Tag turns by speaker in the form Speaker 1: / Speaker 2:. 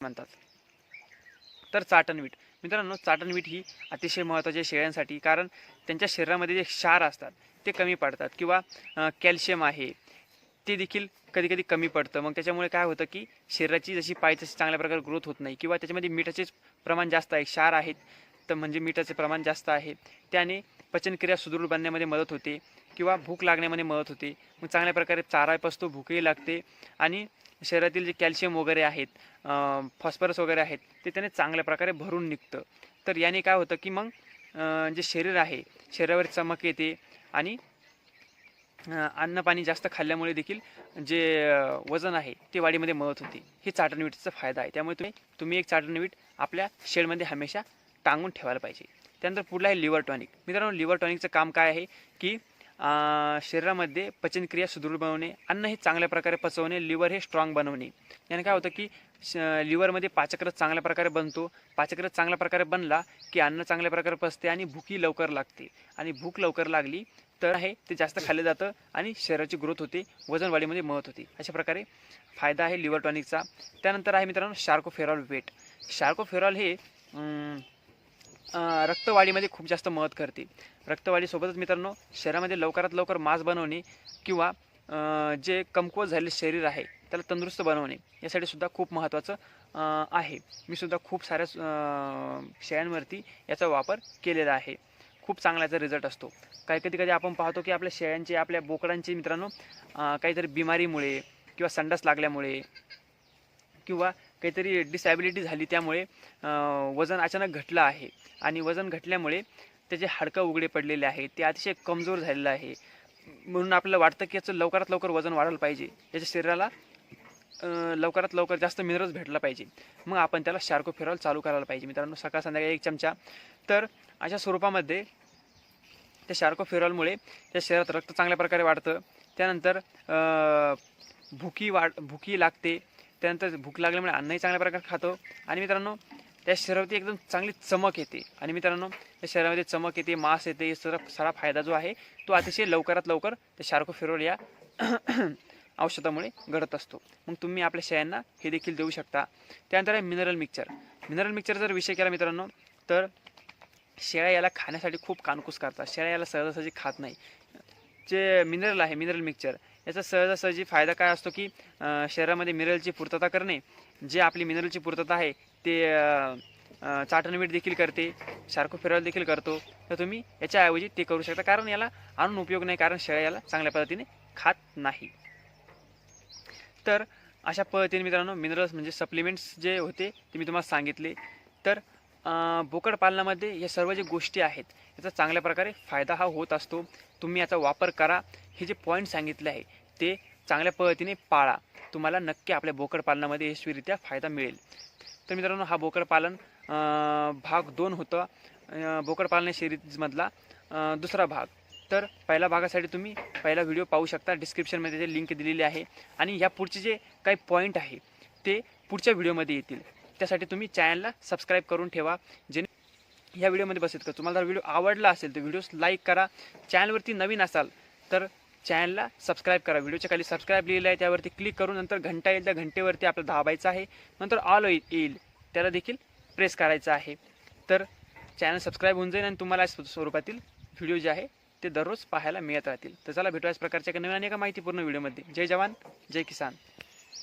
Speaker 1: म्हणतात. तर चाटणवीट मित्रांनो चाटणवीट ही अतिशय महत्त्वाची आहे शेळ्यांसाठी कारण त्यांच्या शरीरामध्ये जे क्षार असतात ते कमी पडतात किंवा कॅल्शियम आहे ते देखील कधी कधी कमी पडतं. मग त्याच्यामुळे काय होतं की शरीराची जशी पाहिजे तशी चांगल्या प्रकारे ग्रोथ होत नाही किंवा त्याच्यामध्ये मिठाचेच प्रमाण जास्त आहे क्षार आहेत तर म्हणजे मिठाचे प्रमाण जास्त आहे त्याने पचनक्रिया सुदृढ बनण्यामध्ये मदत होते किंवा भूक लागण्यामध्ये मदत होते. मग चांगल्या प्रकारे चारा पसतो भूकही लागते आणि शरीरातील जे कॅल्शियम वगैरे आहेत फॉस्फरस वगैरे आहेत ते त्याने चांगल्या प्रकारे भरून निघतं. तर याने काय होतं की मग जे शरीर आहे शरीरावर चमक येते आणि अन्न पाणी जास्त खाल्ल्यामुळे देखील जे वजन आहे ते वाढीमध्ये मदत होते. हे चाटणवीटचा फायदा आहे. त्यामुळे तुम्ही तुम्ही एक चाटणवीट आपल्या शेडमध्ये हमेशा टांगून ठेवायला पाहिजे. त्यानंतर पुढला आहे लिव्हर टॉनिक. मित्रांनो लिव्हर टॉनिकचं काम काय आहे की शरीरामध्ये पचनक्रिया सुदृढ बनवणे अन्न हे चांगल्या प्रकारे पचवणे लिव्हर हे स्ट्रॉंग बनवणे. याने काय होतं की श- लिव्हरमध्ये पाचक्रत चांगल्या प्रकारे बनतो. पाचक्रत चांगल्या प्रकारे बनला की अन्न चांगल्या प्रकारे पचते आणि भूकी लवकर लागते. आणि भूक लवकर लागली तर आहे ते जास्त खाल्लं जातं आणि शरीराची ग्रोथ होते वजन वाढीमध्ये मदत होते. अशा प्रकारे फायदा आहे लिव्हर टॉनिकचा. त्यानंतर आहे मित्रांनो शार्कोफेरॉल वेट. शार्कोफेरॉल हे रक्तवाढीमध्ये खूप जास्त मदत करते. रक्तवाढीसोबतच मित्रांनो शरीरामध्ये लवकरात लवकर मांस बनवणे किंवा जे कमकुवत झालेले शरीर आहे त्याला तंदुरुस्त बनवणे यासाठी सुद्धा खूप महत्त्वाचं आहे. मी सुद्धा खूप साऱ्या शेळ्यांवरती याचा वापर केलेला आहे. खूप चांगला याचा रिझल्ट असतो. काही कधी कधी आपण पाहतो की आपल्या शेळ्यांचे आपल्या बोकडांचे मित्रांनो काहीतरी बिमारीमुळे किंवा संडास लागल्यामुळे किंवा काहीतरी डिसॅबिलिटी झाली त्यामुळे वजन अचानक घटलं आहे. आणि वजन घटल्यामुळे त्याचे हाडकं उघडे पडलेले आहे ते अतिशय कमजोर झालेलं आहे. म्हणून आपल्याला वाटतं की याचं लवकरात लवकर वजन वाढायला पाहिजे. याच्या शरीराला लवकरात लवकर जास्त मिनरल्स भेटला पाहिजे. मग आपण त्याला शार्को फिरॉल चालू करायला पाहिजे. मित्रांनो सकाळ संध्याकाळी एक चमचा. तर अशा स्वरूपामध्ये त्या शार्को फिरॉलमुळे त्या शरीरात रक्त चांगल्या प्रकारे वाढतं. त्यानंतर भुकी वाढ भुकी लागते. त्यानंतर भूक लागल्यामुळे अन्नही चांगल्या प्रकारे खातो. आणि मित्रांनो त्या शरीरावरती एकदम चांगली चमक येते. आणि मित्रांनो त्या शरीरामध्ये चमक येते मांस येते हे सर्व सारा फायदा जो आहे तो अतिशय लवकरात लवकर त्या शार्को फिरोल या औषधामुळे घडत असतो. मग तुम्ही आपल्या शेळ्यांना हे देखील देऊ शकता. त्यानंतर आहे मिनरल मिक्सचर मिनरल मिक्सचर जर विषय केला मित्रांनो तर शेळ्या याला खाण्यासाठी खूप कानकूस करतात. शेळ्या याला सहजासहजी खात नाही. जे मिनरल आहे मिनरल मिक्सचर याचा सहजासहजी फायदा काय असतो की शरीरामध्ये मिनरलची पूर्तता करणे जे आपली मिनरलची पूर्तता आहे ते अं, चाटणवीट देखील करते शार्कोफेरॉल देखील करतो. तर तुम्ही याच्याऐवजी ते करू शकता कारण याला आणून उपयोग नाही कारण शेळ्या याला चांगल्या पद्धतीने खात नाही. तर अशा पद्धतीने मित्रांनो मिनरल्स म्हणजे सप्लिमेंट्स जे होते ते मी तुम्हाला सांगितले. तर बोकड पालनामध्ये या सर्व जे गोष्टी आहेत याचा चांगल्या प्रकारे फायदा हा होत असतो. तुम्ही याचा वापर करा. हे जे पॉईंट सांगितले आहे ते चांगल्या पद्धतीने पाळा. तुम्हाला नक्की आपल्या बोकड पालनामध्ये यशस्वीरित्या फायदा मिळेल. तर मित्रांनो हा बोकड पालन भाग दोन होतं. बोकड पालन सिरीजमधला दुसरा भाग. तर पहिल्या भागासाठी तुम्ही पहिला व्हिडिओ पाहू शकता. डिस्क्रिप्शनमध्ये जे लिंक दिलेली आहे. आणि या पुढचे जे काही पॉईंट आहे ते पुढच्या व्हिडिओमध्ये येतील. त्यासाठी तुम्ही चॅनलला सबस्क्राईब करून ठेवा. जेणे ह्या व्हिडिओमध्ये बसेल का तुम्हाला जर व्हिडिओ आवडला असेल तर व्हिडिओ लाईक करा. चॅनलवरती नवीन असाल तर चॅनलला सबस्क्राईब करा. व्हिडिओच्या खाली सबस्क्राईब लिहिलं आहे त्यावरती क्लिक करून नंतर घंटा येईल. त्या घंटेवरती आपलं दाबायचं आहे. नंतर ऑल येईल. त्याला देखील प्रेस करायचं आहे. तर चॅनल सबस्क्राईब होऊन जाईल आणि तुम्हाला स्वरूपातील व्हिडिओ जे आहे ते दररोज पाहायला मिळत राहतील. तर चला भेटू याच प्रकारच्या एका नवीन आणि एका माहितीपूर्ण व्हिडिओमध्ये जय जवान जय किसान.